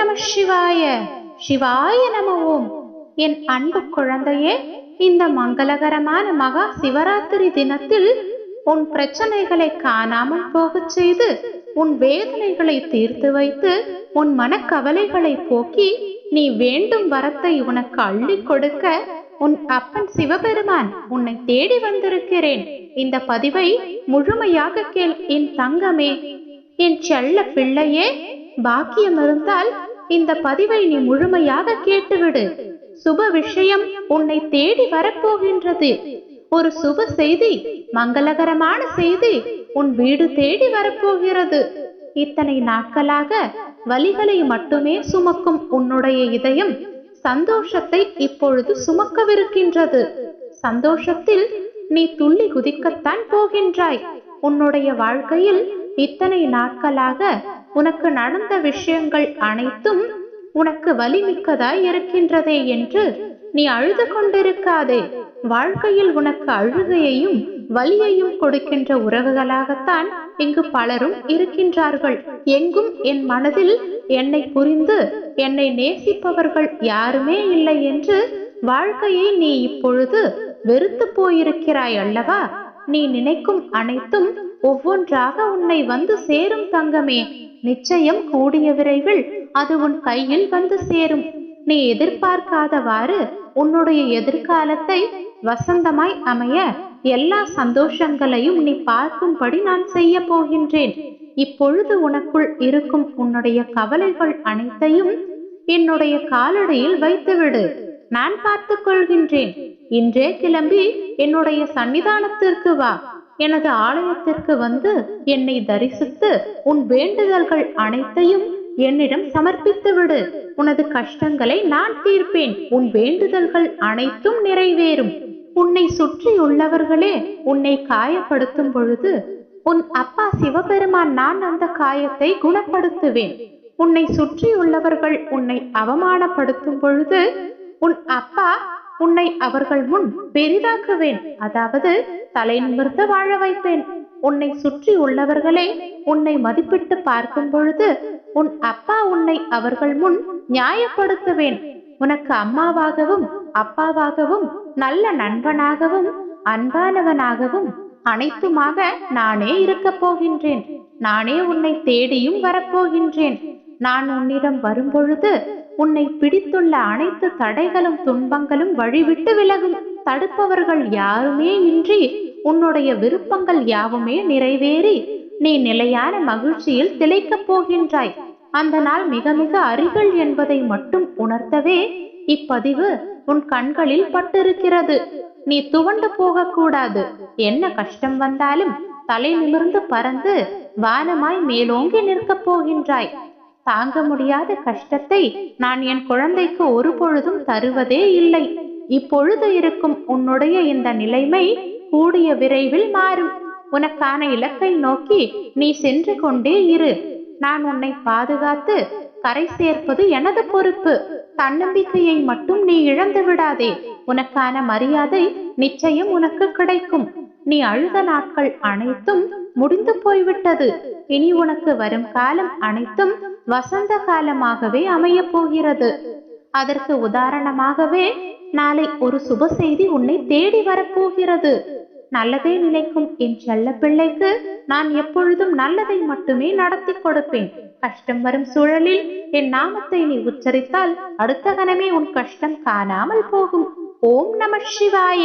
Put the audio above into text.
நம சிவாய. சிவாய நம ஓம். என் அன்பு குழந்தையே இந்த மங்களகரமான மகா சிவராத்திரி தினத்தில் உன் பிரச்சனைகளை காணாமல் போகச் செய்து உன் வேதனைகளை தீர்த்து வைத்து உன் மனக்கவலைகளை போக்கி நீ வேண்டும் வரத்தை உனக்கு அள்ளி கொடுக்க உன் அப்பன் சிவபெருமான் உன்னை தேடி வந்திருக்கிறேன். இந்த பதிவை முழுமையாக கேள் என் தங்கமே. என் செல்ல பிள்ளையே பாக்கியம் இருந்தால் இந்த பதிவை நீ முழுமையாக கேட்டுவிடு. சுப விஷயம் உன்னை தேடி வரப்போகின்றது. ஒரு சுப செய்தி மங்களகரமான செய்தி உன் வீடு தேடி வரப்போகிறது. இத்தனை நாட்களாக வலிகளை மட்டுமே சுமக்கும் உன்னுடைய இதயம் சந்தோஷத்தை இப்பொழுது சுமக்கவிருக்கின்றது. சந்தோஷத்தில் நீ துள்ளி குதிக்கத்தான் போகின்றாய். உன்னுடைய வாழ்க்கையில் இத்தனை நாட்களாக உனக்கு நடந்த விஷயங்கள் அனைத்தும் உனக்கு வலிமிக்கதாய் இருக்கின்றதே என்று நீ அழுது கொண்டிருக்காதே. வாழ்க்கையில் உனக்கு அழுகையையும் வலியையும் கொடுக்கின்ற உறவுகளாகத்தான் இங்கு பலரும் இருக்கின்றார்கள். எங்கும் என் மனதில் என்னை புரிந்து என்னை நேசிப்பவர்கள் யாருமே இல்லை என்று வாழ்க்கையை நீ இப்பொழுது வெறுத்து போயிருக்கிறாய் அல்லவா? நீ நினைக்கும் அனைத்தும் ஒவ்வொன்றாக உன்னை வந்து சேரும் தங்கமே. நிச்சயம் கூடிய விரைவில் அது உன் கையில் வந்து சேரும். நீ எதிர்பார்க்காதவாறு உன்னுடைய எதிர்காலத்தை வசந்தமாய் அமைய எல்லா சந்தோஷங்களையும் நீ பார்க்கும்படி நான் செய்ய போகின்றேன். இப்பொழுது உனக்குள் இருக்கும் உன்னுடைய கவலைகள் அனைத்தையும் என்னுடைய காலடியில் வைத்துவிடு. நான் பார்த்துக் கொள்கின்றேன். இன்றே கிளம்பி என்னுடைய சன்னிதானத்திற்கு வா. எனது ஆலயத்திற்கு வந்து என்னை தரிசித்து உன் வேண்டுதல்கள் அனைத்தையும் என்னிடம் சமர்ப்பித்து விடு. உனது கஷ்டங்களை நான் தீர்ப்பேன். உன் வேண்டுதல்கள் அனைத்தும் நிறைவேறும். உன்னை சுற்றி உள்ளவர்களே உன்னை காயப்படுத்தும் பொழுது உன் அப்பா சிவபெருமான் நான் அந்த காயத்தை குணப்படுத்துவேன். உன்னை சுற்றி உள்ளவர்கள் உன்னை அவமானப்படுத்தும் பொழுது உன் அப்பா உன்னை அவர்கள் முன் பெரிதாக்குவேன். அதாவது தலை நிமிர்ந்து வாழ வைப்பேன். உன்னை சுற்றி உள்ளவர்களே உன்னை மதிப்பிட்டு பார்க்கும் பொழுது உன் அப்பா உன்னை அவர்கள் முன் நியாயப்படுத்துவேன். உனக்கு அம்மாவாகவும் அப்பாவாகவும் நல்ல நண்பனாகவும் அன்பானவனாகவும் அனைத்துமாக நானே இருக்கப் போகின்றேன். நானே உன்னை தேடியும் வரப்போகின்றேன் நான் உன்னிடம் வரும்பொழுது உன்னை பிடித்துள்ள அனைத்து தடைகளும் துன்பங்களும் வழிவிட்டு விலகும். தடுப்பவர்கள் யாருமே இன்றி உன்னுடைய விருப்பங்கள் யாவுமே நிறைவேறி நீ நிலையான மகிழ்ச்சியில் திளைக்கப் போகின்றாய். அந்த நாள் மிக மிக அருகில் என்பதை மட்டும் உணர்த்தவே இப்பதிவு உன் கண்களில் பட்டிருக்கிறது. நீ துவண்டு போகக்கூடாது. என்ன கஷ்டம் வந்தாலும் தலை நிமிர்ந்து பறந்து வானமாய் மேலோங்கி நிற்கப் போகின்றாய். தாங்க முடியாத கஷ்டத்தை நான் என் குழந்தைக்கு ஒரு பொழுதும் தருவதே இல்லை. இப்பொழுது இருக்கும் உன்னுடைய இந்த நிலைமை கூடிய விரைவில் மாறும். உனக்கான இலக்கை நோக்கி நீ சென்று கொண்டே இரு. நான் உன்னை பாதுகாத்து கரை சேர்ப்பது எனது பொறுப்பு. தன்னம்பிக்கையை மட்டும் நீ இழந்து விடாதே. உனக்கான மரியாதை நிச்சயம் உனக்கு கிடைக்கும். நீ அழுத நாட்கள் அனைத்தும் முடிந்து போய்விட்டது. இனி உனக்கு வரும் காலம் அனைத்தும் வசந்த காலமாகவே அமையப் போகிறது அதற்கு உதாரணமாகவே நாளை ஒரு சுப செய்தி உன்னை தேடி வரப்போகிறது. நல்லதே நினைக்கும் என் செல்ல பிள்ளைக்கு நான் எப்பொழுதும் நல்லதை மட்டுமே நடத்தி கொடுப்பேன். கஷ்டம் வரும் சூழலில் என் நாமத்தை நீ உச்சரித்தால் அடுத்த கணமே உன் கஷ்டம் காணாமல் போகும். ஓம் நம சிவாய.